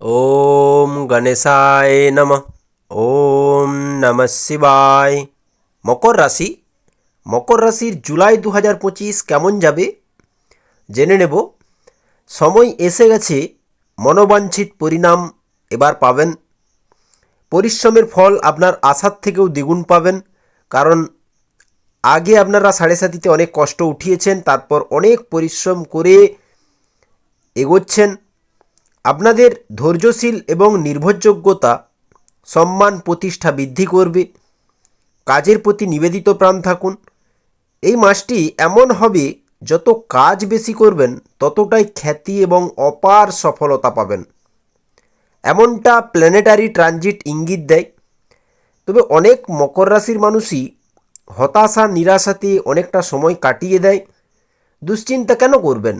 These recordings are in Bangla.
ওম গণেশায় নম ওম নম শিবায় মকর রাশি মকর রাশির জুলাই দু হাজার পঁচিশ কেমন যাবে? জেনে নেব। সময় এসে গেছে, মনোবাঞ্ছিত পরিণাম এবার পাবেন। পরিশ্রমের ফল আপনার আশার থেকেও দ্বিগুণ পাবেন। কারণ আগে আপনারা সাড়ে সাতিতে অনেক কষ্ট উঠিয়েছেন, তারপর অনেক পরিশ্রম করে এগোচ্ছেন। আপনাদের ধৈর্যশীল এবং নির্ভরযোগ্যতা, সম্মান প্রতিষ্ঠা বৃদ্ধি করবে। কাজের প্রতি নিবেদিত প্রাণ থাকুন। এই মাসটি এমন হবে, যত কাজ বেশি করবেন, ততটাই খ্যাতি এবং অপার সফলতা পাবেন। এমনটা প্ল্যানেটারি ট্রানজিট ইঙ্গিত দেয়। তবে অনেক মকর রাশির মানুষই হতাশা, নিরাশাতে অনেকটা সময় কাটিয়ে দেয়। দুশ্চিন্তা কেন করবেন?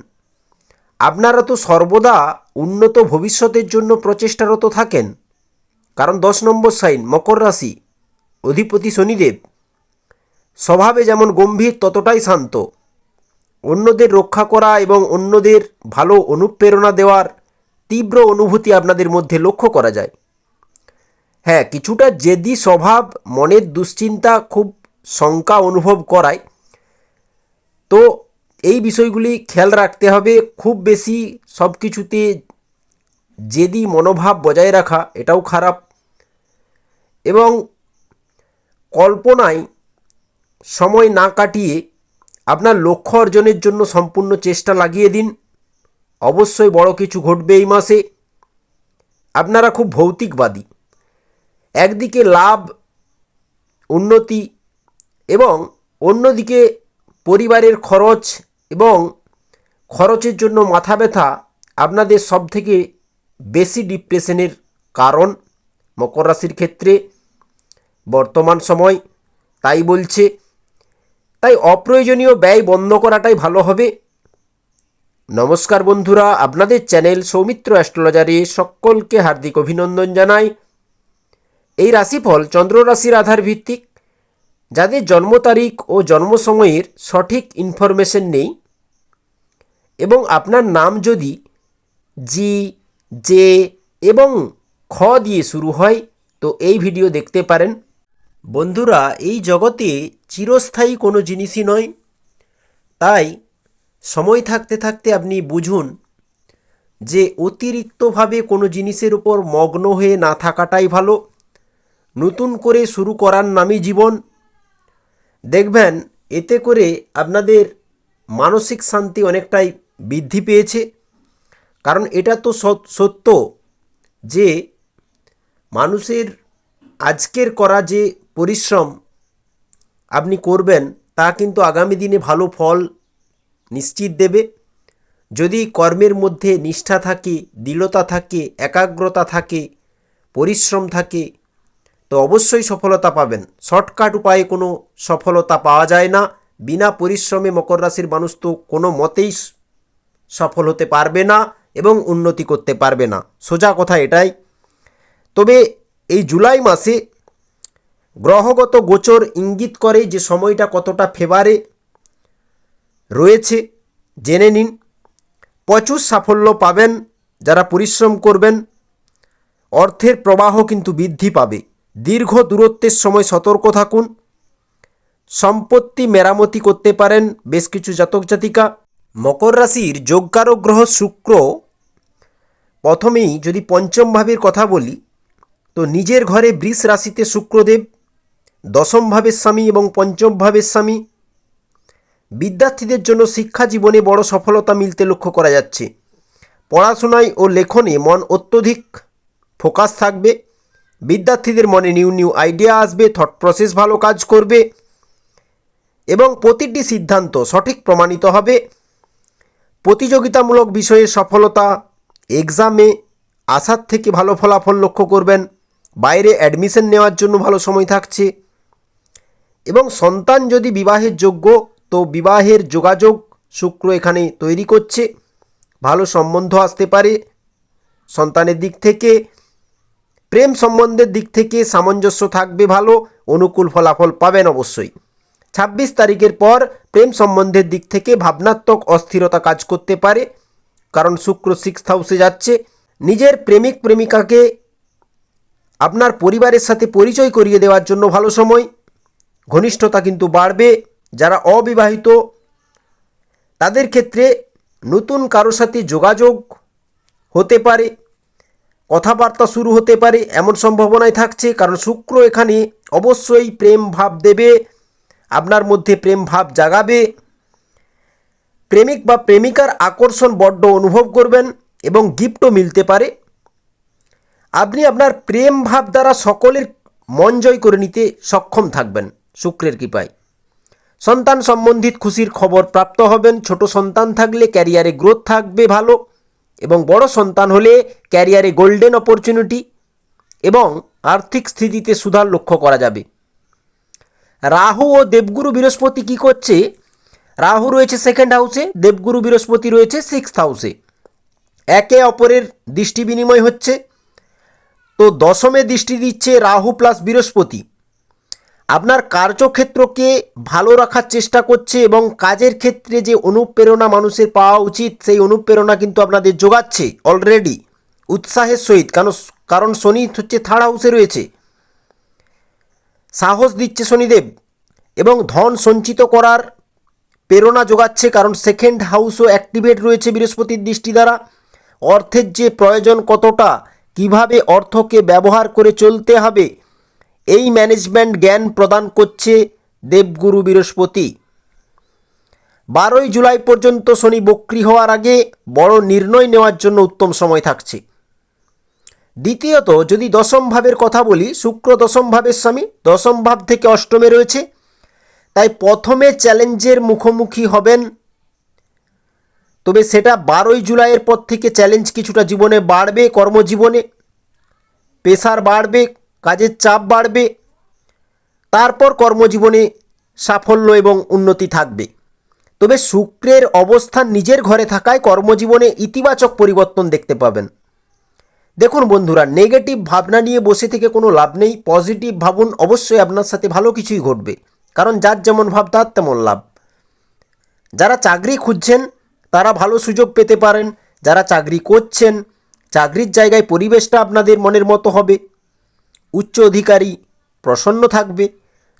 আপনারা তো সর্বদা উন্নত ভবিষ্যতের জন্য প্রচেষ্টারত থাকেন। কারণ দশ নম্বর সাইন, মকর রাশি, অধিপতি শনিদেব। স্বভাবে যেমন গম্ভীর, ততটাই শান্ত। অন্যদের রক্ষা করা এবং অন্যদের ভালো অনুপ্রেরণা দেওয়ার তীব্র অনুভূতি আপনাদের মধ্যে লক্ষ্য করা যায়। হ্যাঁ কিছুটা জেদি স্বভাব মনের দুশ্চিন্তা খুব শঙ্কা অনুভব করায়। তো এই বিষয়গুলি খেয়াল রাখতে হবে। খুব বেশি সব কিছুতে জেদি মনোভাব বজায় রাখা, এটাও খারাপ। এবং কল্পনায় সময় না কাটিয়ে আপনার লক্ষ্য অর্জনের জন্য সম্পূর্ণ চেষ্টা লাগিয়ে দিন। অবশ্যই বড় কিছু ঘটবে এই মাসে। আপনারা খুব ভৌতিকবাদী। একদিকে লাভ, উন্নতি এবং অন্যদিকে পরিবারের খরচ এবং খরচের জন্য মাথা ব্যথা আপনাদের সবথেকে বেশি ডিপ্রেশনের কারণ মকর রাশির ক্ষেত্রে। বর্তমান সময় তাই বলছে, তাই অপ্রয়োজনীয় ব্যয় বন্ধ করাটাই ভালো হবে। নমস্কার বন্ধুরা, আপনাদের চ্যানেল সৌমিত্র অ্যাস্ট্রোলজারে সকলকে হার্দিক অভিনন্দন জানাই। এই রাশিফল চন্দ্র রাশির আধার ভিত্তিক যাদের জন্ম তারিখ ও জন্ম সময়ের সঠিক ইনফরমেশন নেই এবং আপনার নাম যদি জি জে এবং খ দিয়ে শুরু হয়, তো এই ভিডিও দেখতে পারেন। বন্ধুরা, এই জগতে চিরস্থায়ী কোনো জিনিসই নয়। তাই সময় থাকতে থাকতে আপনি বুঝুন যে অতিরিক্তভাবে কোনো জিনিসের উপর মগ্ন হয়ে না থাকাটাই ভালো। নতুন করে শুরু করার নামই জীবন। দেখবেন, এতে করে আপনাদের মানসিক শান্তি অনেকটাই বৃদ্ধি পেয়েছে। কারণ এটা তো সত্য যে মানুষের আজকের করা যে পরিশ্রম আপনি করবেন, তা কিন্তু আগামী দিনে ভালো ফল নিশ্চিত দেবে। যদি কর্মের মধ্যে নিষ্ঠা থাকে, দৃঢ়তা থাকে, একাগ্রতা থাকে, পরিশ্রম থাকে তো অবশ্যই সফলতা পাবেন। শর্টকাট উপায়ে কোনো সফলতা পাওয়া যায় না। বিনা পরিশ্রমে মকর রাশির মানুষ তো কোনো মতেই সফল হতে পারবে না এবং উন্নতি করতে পারবে না। সোজা কথা এটাই। তবে এই জুলাই মাসে গ্রহগত গোচর ইঙ্গিত করে যে সময়টা কতটা ফেভারে রয়েছে, জেনে নিন। প্রচুর সাফল্য পাবেন, যারা পরিশ্রম করবেন, অর্থের প্রবাহ কিন্তু বৃদ্ধি পাবে। দীর্ঘ দূরত্বের সময় সতর্ক থাকুন। সম্পত্তি মেরামতি করতে পারেন বেশ কিছু জাতক জাতিকা। মকর রাশির যোগকারক গ্রহ শুক্র। প্রথমেই যদি পঞ্চম ভাবের কথা বলি, তো নিজের ঘরে বৃষ রাশিতে শুক্রদেব, দশম ভাবের স্বামী এবং পঞ্চম ভাবের স্বামী। বিদ্যার্থীদের জন্য শিক্ষা জীবনে বড় সফলতা মিলতে লক্ষ্য করা যাচ্ছে। পড়াশোনায় ও লেখনে মন অত্যধিক ফোকাস থাকবে। বিদ্যার্থীদের মনে নিউ নিউ আইডিয়া আসবে থট প্রসেস ভালো কাজ করবে এবং প্রতিটি সিদ্ধান্ত সঠিক প্রমাণিত হবে। প্রতিযোগিতামূলক বিষয়ে সফলতা এক্সামে আসার থেকে ভালো ফলাফল লক্ষ্য করবেন, বাইরে অ্যাডমিশন নেওয়ার জন্য ভালো সময় থাকছে এবং সন্তান যদি বিবাহের যোগ্য, তো বিবাহের যোগাযোগ শুক্র এখানে তৈরি করছে। ভালো সম্বন্ধ আসতে পারে সন্তানের দিক থেকে। প্রেম সম্বন্ধের দিক থেকে সামঞ্জস্য থাকবে ভালো, অনুকূল ফলাফল পাবেন অবশ্যই। ছাব্বিশ তারিখের পর প্রেম সম্বন্ধের দিক থেকে ভাবনাত্মক অস্থিরতা কাজ করতে পারে, কারণ শুক্র সিক্স হাউসে যাচ্ছে। নিজের প্রেমিক প্রেমিকাকে আপনার পরিবারের সাথে পরিচয় করিয়ে দেওয়ার জন্য ভালো সময়। ঘনিষ্ঠতা কিন্তু বাড়বে, যারা অবিবাহিত, তাদের ক্ষেত্রে নতুন কারোর সাথে যোগাযোগ হতে পারে। কথাবার্তা শুরু হতে পারে এমন সম্ভাবনাই থাকছে, কারণ শুক্র এখানে অবশ্যই প্রেম ভাব দেবে, আপনার মধ্যে প্রেম ভাব জাগাবে। প্রেমিক বা প্রেমিকার আকর্ষণ বড্ড অনুভব করবেন এবং গিফটও মিলতে পারে। আপনি আপনার প্রেম ভাব দ্বারা সকলের মন জয় করে নিতে সক্ষম থাকবেন শুক্রের কৃপায়। সন্তান সম্বন্ধিত খুশির খবর প্রাপ্ত হবেন, ছোট সন্তান থাকলে ক্যারিয়ারে গ্রোথ থাকবে ভালো। এবং বড় সন্তান হলে ক্যারিয়ারে গোল্ডেন অপরচুনিটি এবং আর্থিক স্থিতিতে সুধার লক্ষ্য করা যাবে। রাহু ও দেবগুরু বৃহস্পতি কি করছে? রাহু রয়েছে সেকেন্ড হাউসে দেবগুরু বৃহস্পতি রয়েছে সিক্সথ হাউসে একে অপরের দৃষ্টি বিনিময় হচ্ছে। তো দশমে দৃষ্টি দিচ্ছে রাহু প্লাস বৃহস্পতি। আপনার কার্যক্ষেত্রকে ভালো রাখার চেষ্টা করছে এবং কাজের ক্ষেত্রে যে অনুপ্রেরণা মানুষের পাওয়া উচিত, সেই অনুপ্রেরণা কিন্তু আপনাদের যোগাচ্ছে অলরেডি উৎসাহের সহিত। কারণ কারণ শনি হচ্ছে থার্ড হাউসে রয়েছে। সাহস দিচ্ছে শনিদেব এবং ধন সঞ্চিত করার প্রেরণা যোগাচ্ছে, কারণ সেকেন্ড হাউসও অ্যাক্টিভেট রয়েছে বৃহস্পতির দৃষ্টি দ্বারা। অর্থের যে প্রয়োজন কতটা, কীভাবে অর্থকে ব্যবহার করে চলতে হবে এই ম্যানেজমেন্ট জ্ঞান প্রদান করছে দেবগুরু বৃহস্পতি। বারোই জুলাই পর্যন্ত শনি বক্রি হওয়ার আগে বড় নির্ণয় নেওয়ার জন্য উত্তম সময় থাকছে। দ্বিতীয়ত, যদি দশম ভাবের কথা বলি, শুক্র দশম ভাবের স্বামী, দশম ভাব থেকে অষ্টমে রয়েছে, তাই প্রথমে চ্যালেঞ্জের মুখোমুখি হবেন। তবে সেটা বারোই জুলাইয়ের পর থেকে চ্যালেঞ্জ কিছুটা জীবনে বাড়বে, কর্মজীবনে প্রেশার বাড়বে কাজের চাপ বাড়বে, তারপর কর্মজীবনে সাফল্য এবং উন্নতি থাকবে। তবে শুক্রের অবস্থান নিজের ঘরে থাকায় কর্মজীবনে ইতিবাচক পরিবর্তন দেখতে পাবেন। দেখুন বন্ধুরা নেগেটিভ ভাবনা নিয়ে বসে থেকে কোনো লাভ নেই পজিটিভ ভাবুন, অবশ্যই আপনার সাথে ভালো কিছুই ঘটবে, কারণ যার যেমন ভাব, তার তেমন লাভ। যারা চাকরি খুঁজছেন, তারা ভালো সুযোগ পেতে পারেন, যারা চাকরি করছেন, চাকরির জায়গায় পরিবেশটা আপনাদের মনের মতো হবে। উচ্চ অধিকারী প্রসন্ন থাকবে।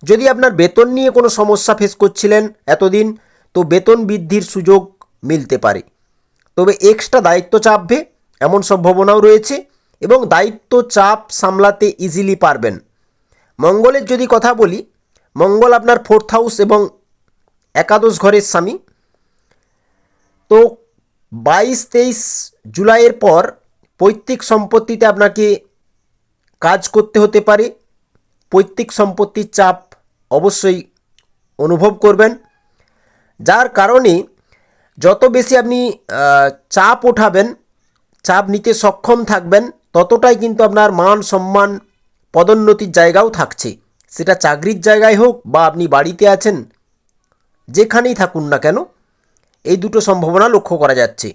যদি আপনার বেতন নিয়ে কোনো সমস্যা ফেস করছিলেন এতদিন, তো বেতন বৃদ্ধির সুযোগ মিলতে পারে। তবে এক্সট্রা দায়িত্ব চাপবে এমন সম্ভাবনাও রয়েছে এবং দায়িত্ব চাপ সামলাতে ইজিলি পারবেন। মঙ্গলের যদি কথা বলি, মঙ্গল আপনার ফোর্থ হাউস এবং একাদশ ঘরের স্বামী। তো বাইশ তেইশ জুলাইয়ের পর পৈতৃক সম্পত্তিতে আপনাকে কাজ করতে হতে পারে, পৈতৃক সম্পত্তির চাপ অবশ্যই অনুভব করবেন। যার কারণে যত বেশি আপনি চাপ ওঠাবেন, চাপ নিতে সক্ষম থাকবেন, ততটাই কিন্তু আপনার মান সম্মান পদোন্নতির জায়গাও থাকছে। সেটা চাকরির জায়গায় হোক বা আপনি বাড়িতে আছেন, যেখানেই থাকুন না কেন, এই দুটো সম্ভাবনা লক্ষ্য করা যাচ্ছে।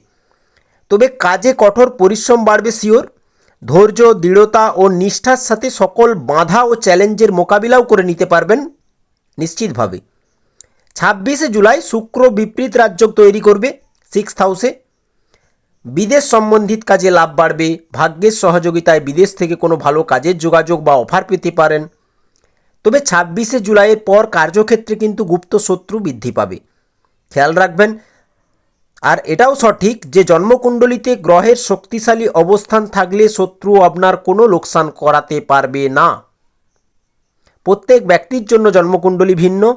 তবে কাজে কঠোর পরিশ্রম বাড়বে শিওর ধৈর্য, দৃঢ়তা ও নিষ্ঠার সাথে সকল বাধা ও চ্যালেঞ্জের মোকাবিলাও করে নিতে পারবেন নিশ্চিতভাবে। ছাব্বিশে জুলাই শুক্র বিপরীত রাজ্য তৈরি করবে সিক্স হাউসে। বিদেশ সম্বন্ধিত কাজে লাভ বাড়বে, ভাগ্যের সহযোগিতায় বিদেশ থেকে কোনো ভালো কাজের যোগাযোগ বা অফার পেতে পারেন। তবে ছাব্বিশে জুলাইয়ের পর কার্যক্ষেত্রে কিন্তু গুপ্ত শত্রু বৃদ্ধি পাবে। খেয়াল রাখবেন আর এটাও সঠিক যে জন্মকুণ্ডলিতে গ্রহের শক্তিশালী অবস্থান থাকলে শত্রু আপনার কোনো লোকসান করাতে পারবে না। প্রত্যেক ব্যক্তির জন্য জন্মকুণ্ডলী ভিন্ন।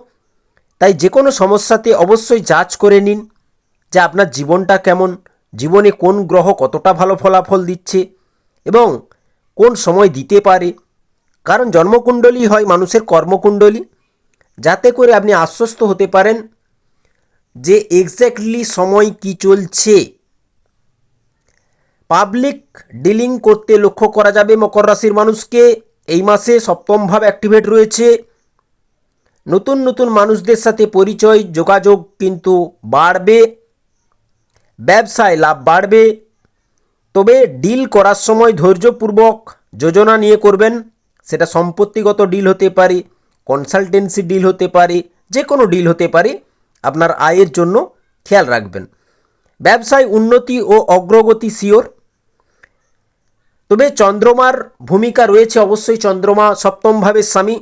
তাই যে কোনো সমস্যাতে অবশ্যই যাচ করে নিন যে আপনার জীবনটা কেমন, জীবনে কোন গ্রহ কতটা ভালো ফলাফল দিচ্ছে এবং কোন সময় দিতে পারে। কারণ জন্মকুণ্ডলী হয় মানুষের কর্মকুণ্ডলী। যাতে করে আপনি আশ্বস্ত হতে পারেন যে এক্স্যাক্টলি সময় কি চলছে। পাবলিক ডিলিং করতে লক্ষ্য করা যাবে মকর রাশির মানুষকে। এই মাসে সপ্তম ভাব অ্যাক্টিভেট রয়েছে। নতুন নতুন মানুষদের সাথে পরিচয়, যোগাযোগ কিন্তু বাড়বে। ব্যবসায় লাভ বাড়বে। তবে ডিল করার সময় ধৈর্যপূর্বক যোজনা নিয়ে করবেন। সেটা সম্পত্তিগত ডিল হতে পারে কনসালটেন্সি ডিল হতে পারে যে কোনো ডিল হতে পারে। আপনার আয়ের জন্য খেয়াল রাখবেন। ব্যবসায় উন্নতি ও অগ্রগতি শিওর তবে চন্দ্রমার ভূমিকা রয়েছে অবশ্যই, চন্দ্রমা সপ্তমভাবে স্বামী।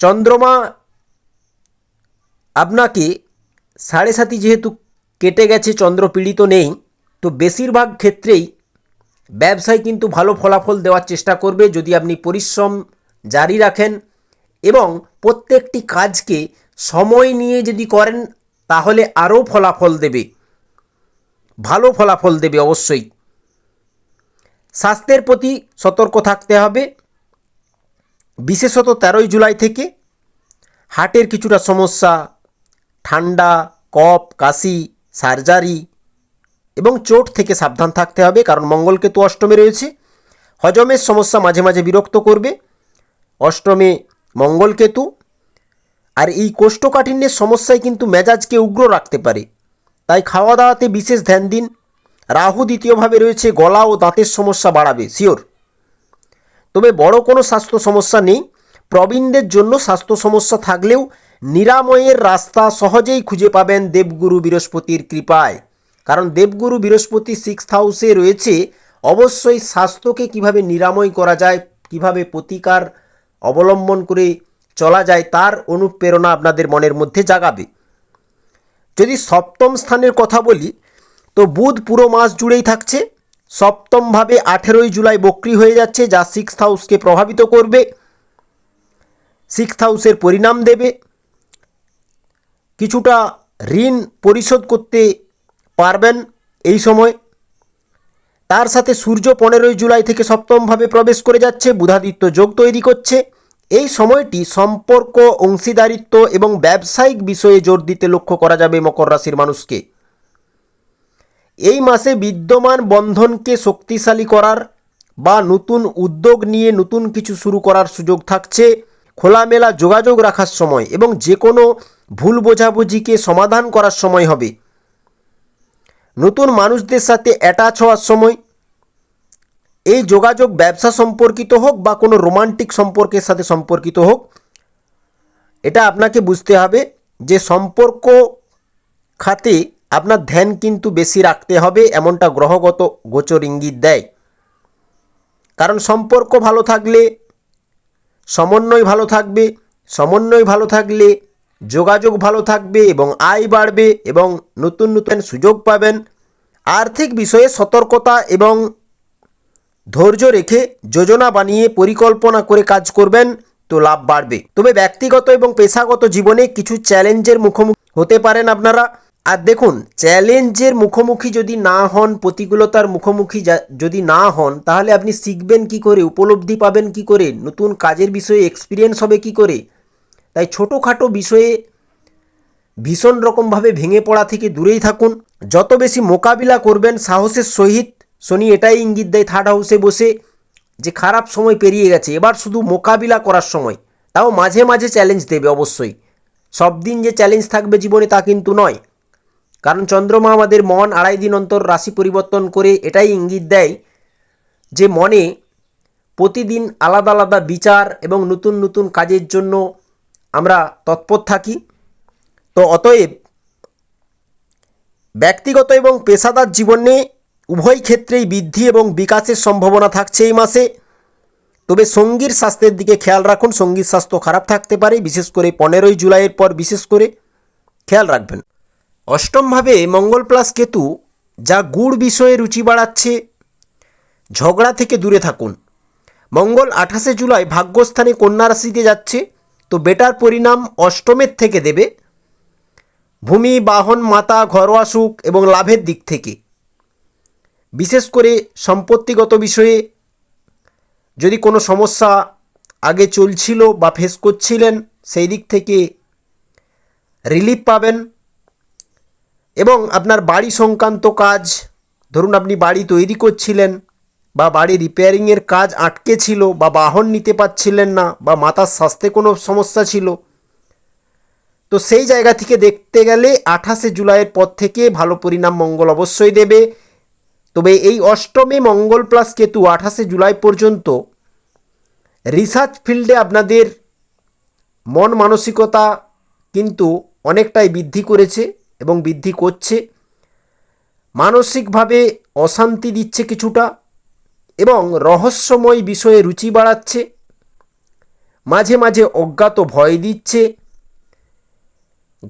চন্দ্রমা আপনাকে সাড়ে সাতি যেহেতু কেটে গেছে, চন্দ্র পীড়িত নেই, তো বেশিরভাগ ক্ষেত্রেই ব্যবসায় কিন্তু ভালো ফলাফল দেওয়ার চেষ্টা করবে যদি আপনি পরিশ্রম জারি রাখেন এবং প্রত্যেকটি কাজকে সময় নিয়ে যদি করেন, তাহলে আরও ফলাফল দেবে। ভালো ফলাফল দেবে অবশ্যই। স্বাস্থ্যের প্রতি সতর্ক থাকতে হবে। বিশেষত তেরোই জুলাই থেকে হার্টের কিছুটা সমস্যা, ঠান্ডা, কফ, কাশি, সার্জারি এবং চোট থেকে সাবধান থাকতে হবে, কারণ মঙ্গলকেতু অষ্টমে রয়েছে। হজমের সমস্যা মাঝে মাঝে বিরক্ত করবে। অষ্টমে মঙ্গলকেতু আর এই কোষ্ঠকাঠিন্যের সমস্যায় কিন্তু মেজাজকে উগ্র রাখতে পারে। তাই খাওয়া দাওয়াতে বিশেষ ধ্যান দিন। রাহু দ্বিতীয়ভাবে রয়েছে, গলা ও দাঁতের সমস্যা বাড়াবে শিওর তবে বড় কোনো স্বাস্থ্য সমস্যা নেই। প্রবীণদের জন্য স্বাস্থ্য সমস্যা থাকলেও নিরাময়ের রাস্তা সহজেই খুঁজে পাবেন দেবগুরু বৃহস্পতির কৃপায়। কারণ দেবগুরু বৃহস্পতি সিক্স হাউসে রয়েছে। অবশ্যই স্বাস্থ্যকে কীভাবে নিরাময় করা যায়, কীভাবে প্রতিকার অবলম্বন করে চলা যায় তার অনুপ্রেরণা আপনাদের মনের মধ্যে জাগাবে। যদি সপ্তম স্থানের কথা বলি, তো বুধ পুরো মাস জুড়েই থাকছে। সপ্তমভাবে আঠেরোই জুলাই বক্রি হয়ে যাচ্ছে, যা সিক্স হাউসকে প্রভাবিত করবে। সিক্স হাউসের পরিণাম দেবে। কিছুটা ঋণ পরিশোধ করতে পারবেন এই সময়। তার সাথে সূর্য পনেরোই জুলাই থেকে সপ্তমভাবে প্রবেশ করে যাচ্ছে, বুধাদিত্য যোগ তৈরি করছে। এই সময়টি সম্পর্ক, অংশীদারিত্ব এবং ব্যবসায়িক বিষয়ে জোর দিতে লক্ষ্য করা যাবে মকর রাশির মানুষকে। এই মাসে বিদ্যমান বন্ধনকে শক্তিশালী করার বা নতুন উদ্যোগ নিয়ে নতুন কিছু শুরু করার সুযোগ থাকছে খোলামেলা যোগাযোগ রাখার সময় এবং যে কোনো ভুল বোঝাবুঝিকে সমাধান করার সময় হবে। নতুন মানুষদের সাথে অ্যাটাচ হওয়ার সময় এই যোগাযোগ ব্যবসা সম্পর্কিত হোক বা কোনো রোমান্টিক সম্পর্কের সাথে সম্পর্কিত হোক, এটা আপনাকে বুঝতে হবে যে সম্পর্ক খাতে আপনার ধ্যান কিন্তু বেশি রাখতে হবে এমনটা গ্রহগত গোচর ইঙ্গিত দেয়। কারণ সম্পর্ক ভালো থাকলে সমন্বয় ভালো থাকবে, সমন্বয় ভালো থাকলে যোগাযোগ ভালো থাকবে এবং আয় বাড়বে এবং নতুন নতুন সুযোগ পাবেন। আর্থিক বিষয়ে সতর্কতা এবং ধৈর্য রেখে যোজনা বানিয়ে পরিকল্পনা করে কাজ করবেন তো লাভ বাড়বে। তবে ব্যক্তিগত এবং পেশাগত জীবনে কিছু চ্যালেঞ্জের মুখোমুখি হতে পারেন আপনারা। আর দেখুন, চ্যালেঞ্জের মুখোমুখি যদি না হন, প্রতিকূলতার মুখোমুখি যদি না হন, তাহলে আপনি শিখবেন কি করে, উপলব্ধি পাবেন কি করে, নতুন কাজের বিষয়ে এক্সপিরিয়েন্স হবে কি করে। তাই ছোটোখাটো বিষয়ে ভীষণ রকমভাবে ভেঙে পড়া থেকে দূরেই থাকুন। যত বেশি মোকাবিলা করবেন, সাহসের সহিত শনি এটাই ইঙ্গিত দেয় থার্ড হাউসে বসে যে খারাপ সময় পেরিয়ে গেছে, এবার শুধু মোকাবিলা করার সময়। তাও মাঝে মাঝে চ্যালেঞ্জ দেবে অবশ্যই। সব দিন যে চ্যালেঞ্জ থাকবে জীবনে তা কিন্তু নয়। কারণ চন্দ্রমা আমাদের মন আড়াই দিন অন্তর রাশি পরিবর্তন করে এটাই ইঙ্গিত দেয় যে মনে প্রতিদিন আলাদা আলাদা বিচার এবং নতুন নতুন কাজের জন্য আমরা তৎপর থাকি। তো অতএব ব্যক্তিগত এবং পেশাদার জীবনে উভয় ক্ষেত্রেই বৃদ্ধি এবং বিকাশের সম্ভাবনা থাকছে এই মাসে। তবে সঙ্গীর স্বাস্থ্যের দিকে খেয়াল রাখুন, সঙ্গীর স্বাস্থ্য খারাপ থাকতে পারে, বিশেষ করে পনেরোই জুলাইয়ের পর বিশেষ করে খেয়াল রাখবেন। অষ্টমভাবে মঙ্গল প্লাস কেতু, যা গুড় বিষয়ে রুচি বাড়াচ্ছে, ঝগড়া থেকে দূরে থাকুন। মঙ্গল আঠাশে জুলাই ভাগ্যস্থানে কন্যা রাশিতে যাচ্ছে, তো বেটার পরিণাম অষ্টমের থেকে দেবে। ভূমি, বাহন, মাতা, ঘরোয়া সুখ এবং লাভের দিক থেকে। বিশেষ করে সম্পত্তিগত বিষয়ে যদি কোনো সমস্যা আগে চলছিল বা ফেস করছিলেন, সেই দিক থেকে রিলিফ পাবেন। এবং আপনার বাড়ি সংক্রান্ত কাজ, ধরুন আপনি বাড়ি তৈরি করছিলেন বা বাড়ি রিপেয়ারিংয়ের কাজ আটকে ছিল বা বাহন নিতে পারছিলেন না বা মাতার স্বাস্থ্যে কোনো সমস্যা ছিল, তো সেই জায়গা থেকে দেখতে গেলে আঠাশে জুলাইয়ের পর থেকে ভালো পরিণাম মঙ্গল অবশ্যই দেবে। তবে এই অষ্টমে মঙ্গল প্লাস কেতু আঠাশে জুলাই পর্যন্ত রিসার্চ ফিল্ডে আপনাদের মন মানসিকতা কিন্তু অনেকটাই বৃদ্ধি করেছে এবং বৃদ্ধি করছে। মানসিকভাবে অশান্তি দিচ্ছে কিছুটা এবং রহস্যময় বিষয়ে রুচি বাড়াচ্ছে। মাঝে মাঝে অজ্ঞাত ভয় দিচ্ছে।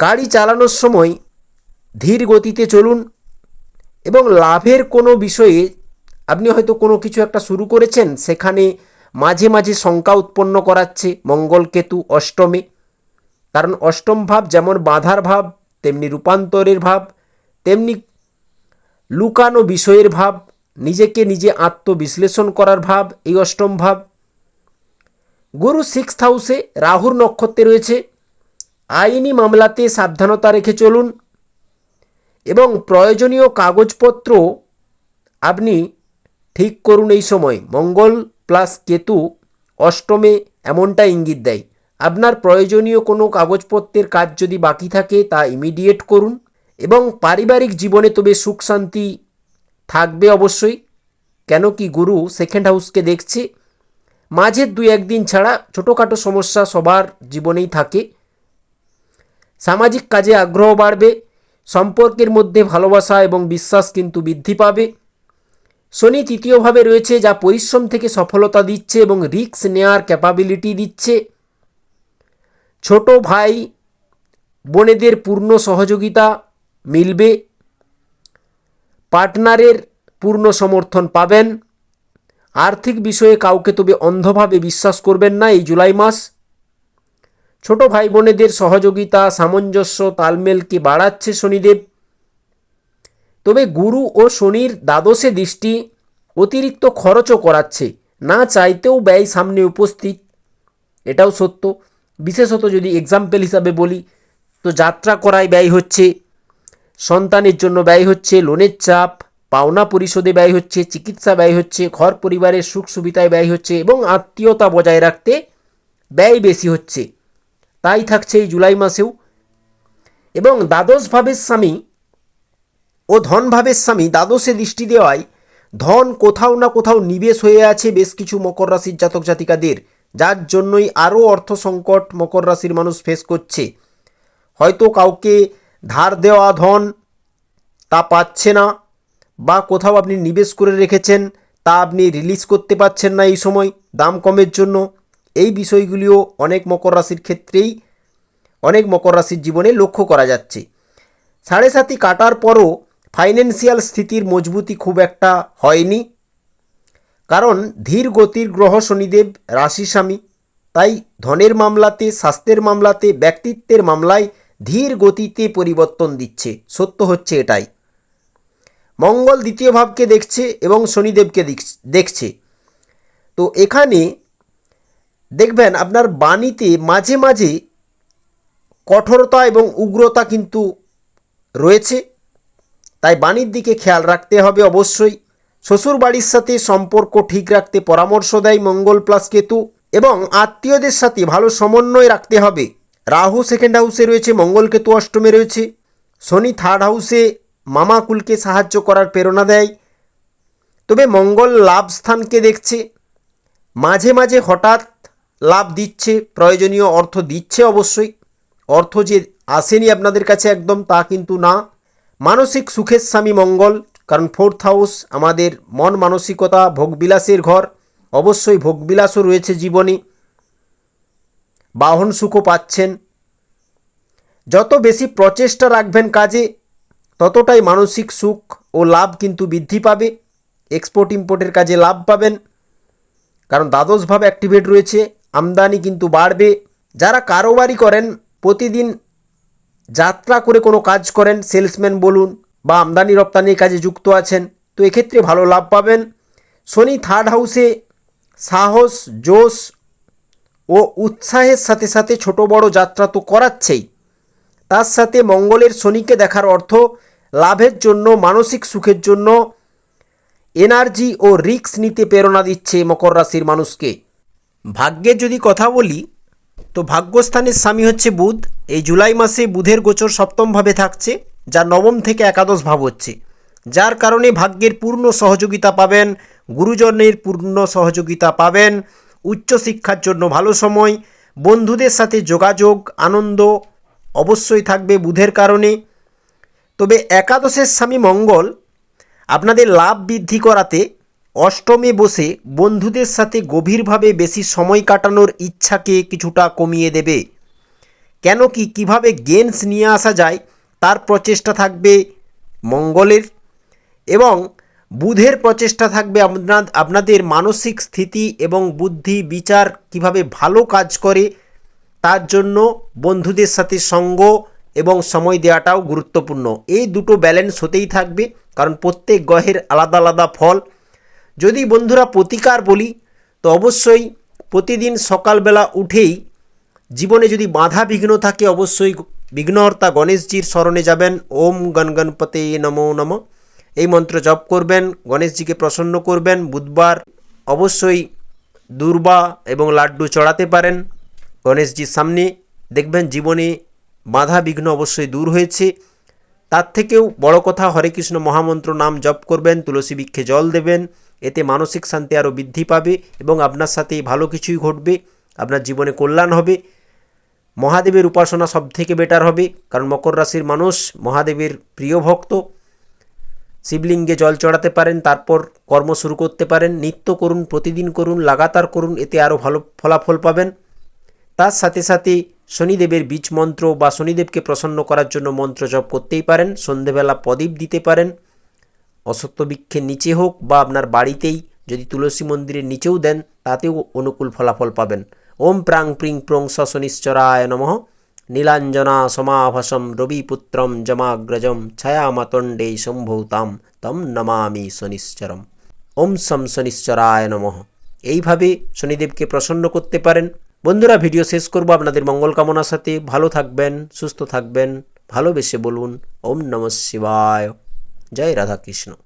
গাড়ি চালানোর সময় ধীর গতিতে চলুন। এবং লাভের কোনো বিষয়ে আপনি হয়তো কোনো কিছু একটা শুরু করেছেন, সেখানে মাঝে মাঝে শঙ্কা উৎপন্ন করাচ্ছে, মঙ্গল কেতু অষ্টমে। কারণ অষ্টম ভাব যেমন বাধার ভাব, তেমনি রূপান্তরের ভাব, তেমনি লুকানো বিষয়ের ভাব, নিজেকে নিজে আত্মবিশ্লেষণ করার ভাব, এই অষ্টম ভাব। গুরু সিক্স হাউসে রাহুর নক্ষত্রে রয়েছে। আইনি মামলাতে সাবধানতা রেখে চলুন। এবং প্রয়োজনীয় কাগজপত্র আপনি ঠিক করুন এই সময়। মঙ্গল প্লাস কেতু অষ্টমে এমনটা ইঙ্গিত দেয়। আপনার প্রয়োজনীয় কোনো কাগজপত্রের কাজ যদি বাকি থাকে তা ইমিডিয়েট করুন এবং পারিবারিক জীবনে তবে সুখ শান্তি থাকবে অবশ্যই। কেন কি গুরু সেকেন্ড হাউসকে দেখছে। মাঝে দুই একদিন ছাড়া ছোটোখাটো সমস্যা সবার জীবনেই থাকে। সামাজিক কাজে আগ্রহ বাড়বে। সম্পর্কের মধ্যে ভালোবাসা এবং বিশ্বাস কিন্তু বৃদ্ধি পাবে। শনি তৃতীয়ভাবে রয়েছে, যা পরিশ্রম থেকে সফলতা দিচ্ছে এবং রিস্ক নেয়ার ক্যাপাবিলিটি দিচ্ছে। ছোট ভাই বোনেদের পূর্ণ সহযোগিতা মিলবে। পার্টনারের পূর্ণ সমর্থন পাবেন। আর্থিক বিষয়ে কাউকে তবে অন্ধভাবে বিশ্বাস করবেন না, এই জুলাই মাস। ছোট ভাই বোনেদের সহযোগিতা, সামঞ্জস্য তালমেলকে বাড়াচ্ছে শনিদেব? তবে গুরু ও শনির দ্বাদশে দৃষ্টি অতিরিক্ত খরচও করাচ্ছে, না চাইতেও ব্যয় সামনে উপস্থিত। এটাও সত্য। বিশেষত যদি এক্সাম্পল হিসাবে বলি, তো যাত্রা করায় ব্যয় হচ্ছে, সন্তানের জন্য ব্যয় হচ্ছে, লোনের চাপ, পাওনা পরিশোধে ব্যয় হচ্ছে, চিকিৎসা ব্যয় হচ্ছে, ঘর পরিবারের সুখ সুবিধায় ব্যয় হচ্ছে এবং আত্মীয়তা বজায় রাখতে ব্যয় বেশি হচ্ছে। তাই থাকছে এই জুলাই মাসেও। এবং দ্বাদশ ভাবের স্বামী ও ধন ভাবের স্বামী দ্বাদশে দৃষ্টি দেওয়ায় ধন কোথাও না কোথাও নিবেশ হয়ে আছে বেশ কিছু মকর রাশির জাতক জাতিকাদের, যার জন্যই আরও অর্থ সংকট মকর রাশির মানুষ ফেস করছে। হয়তো কাউকে ধার দেওয়া ধন তা পাচ্ছে না, বা কোথাও আপনি নিবেশ করে রেখেছেন, তা আপনি রিলিজ করতে পারছেন না এই সময়, দাম কমের জন্য। এই বিষয়গুলিও অনেক মকর রাশির ক্ষেত্রেই, অনেক মকর রাশির জীবনে লক্ষ্য করা যাচ্ছে। সাড়ে সাতি কাটার পরও ফাইন্যান্সিয়াল স্থিতির মজবুতি খুব একটা হয়নি, কারণ ধীর গতির গ্রহ শনিদেব রাশি স্বামী। তাই ধনের মামলাতে, স্বাস্থ্যের মামলাতে, ব্যক্তিত্বের মামলায় ধীর গতিতে পরিবর্তন দিচ্ছে, সত্য হচ্ছে এটাই। মঙ্গল দ্বিতীয় ভাবকে দেখছে এবং শনিদেবকে দেখছে। তো এখানে দেখবেন আপনার বাণীতে মাঝে মাঝে কঠোরতা এবং উগ্রতা কিন্তু রয়েছে। তাই বাণীর দিকে খেয়াল রাখতে হবে অবশ্যই। শ্বশুর বাড়ির সাথে সম্পর্ক ঠিক রাখতে পরামর্শ দেয় মঙ্গল প্লাস কেতু এবং আত্মীয়দের সাথে ভালো সমন্বয় রাখতে হবে। রাহু সেকেন্ড হাউসে রয়েছে, মঙ্গল কেতু অষ্টমে রয়েছে। শনি থার্ড হাউসে মামাকুলকে সাহায্য করার প্রেরণা দেয়। তবে মঙ্গল লাভ স্থানকে দেখছে। মাঝে মাঝে হঠাৎ লাভ দিচ্ছে, প্রয়োজনীয় অর্থ দিচ্ছে অবশ্যই। অর্থ যে আসেনি আপনাদের কাছে একদম তা কিন্তু না। মানসিক সুখের স্বামী মঙ্গল, কারণ ফোর্থ হাউস আমাদের মন মানসিকতা, ভোগবিলাসের ঘর। অবশ্যই ভোগবিলাসও রয়েছে জীবনে। বাহন সুখও পাচ্ছেন। যত বেশি প্রচেষ্টা রাখবেন কাজে, ততটাই মানসিক সুখ ও লাভ কিন্তু বৃদ্ধি পাবে। এক্সপোর্ট ইম্পোর্টের কাজে লাভ পাবেন। কারণ দ্বাদশভাবে অ্যাক্টিভেট রয়েছে। আমদানি কিন্তু বাড়বে। যারা কারোবারি করেন, প্রতিদিন যাত্রা করে কোনো কাজ করেন, সেলসম্যান বলুন বা আমদানি রপ্তানির কাজে যুক্ত আছেন, তো এক্ষেত্রে ভালো লাভ পাবেন। শনি থার্ড হাউসে সাহস, জোশ ও উৎসাহের সাথে সাথে ছোট বড় যাত্রা তো করাচ্ছেই। তার সাথে মঙ্গলের শনিকে দেখার অর্থ লাভের জন্য, মানসিক সুখের জন্য এনার্জি ও রিস্ক নিতে প্রেরণা দিচ্ছে মকর রাশির মানুষকে। ভাগ্যের যদি কথা বলি, তো ভাগ্যস্থানের স্বামী হচ্ছে বুধ। এই জুলাই মাসে বুধের গোচর সপ্তমভাবে থাকছে, যা নবম থেকে একাদশ ভাব হচ্ছে। যার কারণে ভাগ্যের পূর্ণ সহযোগিতা পাবেন, গুরুজনের পূর্ণ সহযোগিতা পাবেন, উচ্চশিক্ষার জন্য ভালো সময়, বন্ধুদের সাথে যোগাযোগ, আনন্দ অবশ্যই থাকবে বুধের কারণে। তবে একাদশের স্বামী মঙ্গল আপনাদের লাভ বৃদ্ধি করাতে অষ্টমে বসে বন্ধুদের সাথে গভীরভাবে বেশি সময় কাটানোর ইচ্ছাকে কিছুটা কমিয়ে দেবে। কেন কি কীভাবে গেমস নিয়ে আসা যায় তার প্রচেষ্টা থাকবে মঙ্গলের এবং বুধের প্রচেষ্টা থাকবে আপনার আপনাদের মানসিক স্থিতি এবং বুদ্ধি বিচার কীভাবে ভালো কাজ করে তার জন্য বন্ধুদের সাথে সঙ্গ এবং সময় দেওয়াটাও গুরুত্বপূর্ণ। এই দুটো ব্যালেন্স হতেই থাকবে, কারণ প্রত্যেক গ্রহের আলাদা আলাদা ফল। যদি বন্ধুরা প্রতিকার বলি, তো অবশ্যই প্রতিদিন সকালবেলা উঠেই জীবনে যদি বাধা বিঘ্ন থাকে, অবশ্যই বিঘ্নহর্তা গণেশজির স্মরণে যাবেন। ওম গণ গণপতে নমো নম। এই মন্ত্র জপ করবেন, গণেশজিকে প্রসন্ন করবেন। বুধবার অবশ্যই দুর্বা এবং লাড্ডু চড়াতে পারেন গণেশজির সামনে। দেখবেন জীবনে বাধা বিঘ্ন অবশ্যই দূর হয়েছে। তার থেকেও বড় কথা, হরে কৃষ্ণ মহামন্ত্র নাম জপ করবেন, তুলসী বৃক্ষে জল দেবেন। এতে মানসিক শান্তি আরও বৃদ্ধি পাবে এবং আপনার সাথে ভালো কিছুই ঘটবে, আপনার জীবনে কল্যাণ হবে। মহাদেবের উপাসনা সব থেকে বেটার হবে, কারণ মকর রাশির মানুষ মহাদেবের প্রিয় ভক্ত। শিবলিঙ্গে জল চড়াতে পারেন, তারপর কর্ম শুরু করতে পারেন, নিত্য করুন, প্রতিদিন করুন, লাগাতার করুন, এতে আরও ভালো ফলাফল পাবেন। তার সাথে সাথে শনিদেবের বীজ মন্ত্র বা শনিদেবকে প্রসন্ন করার জন্য মন্ত্র জপ করতেই পারেন, সন্ধেবেলা প্রদীপ দিতে পারেন। অসত্য বৃক্ষের নিচে হোক বা আপনার বাড়িতেই যদি তুলসী মন্দিরের নিচেও দেন, তাতেও অনুকূল ফলাফল পাবেন। ওম প্রাং প্রিং প্রং শনিশ্চরায় নমঃ। নীলাঞ্জনা সমাভাসম রবিপুত্রম জমাগ্রজম ছায়ামাতণ্ডে সম্ভূতাম তম নমামি শনিশ্চরম ওম সম শনিশ্চরায় নমঃ। এইভাবে শনিদেবকে প্রসন্ন করতে পারেন। বন্ধুরা, ভিডিও শেষ করব। আপনাদের মঙ্গল কামনার সাথে ভালো থাকবেন, সুস্থ থাকবেন, ভালোবেসে বলুন, ওম নমঃ শিবায়। ジャイラ・タキシの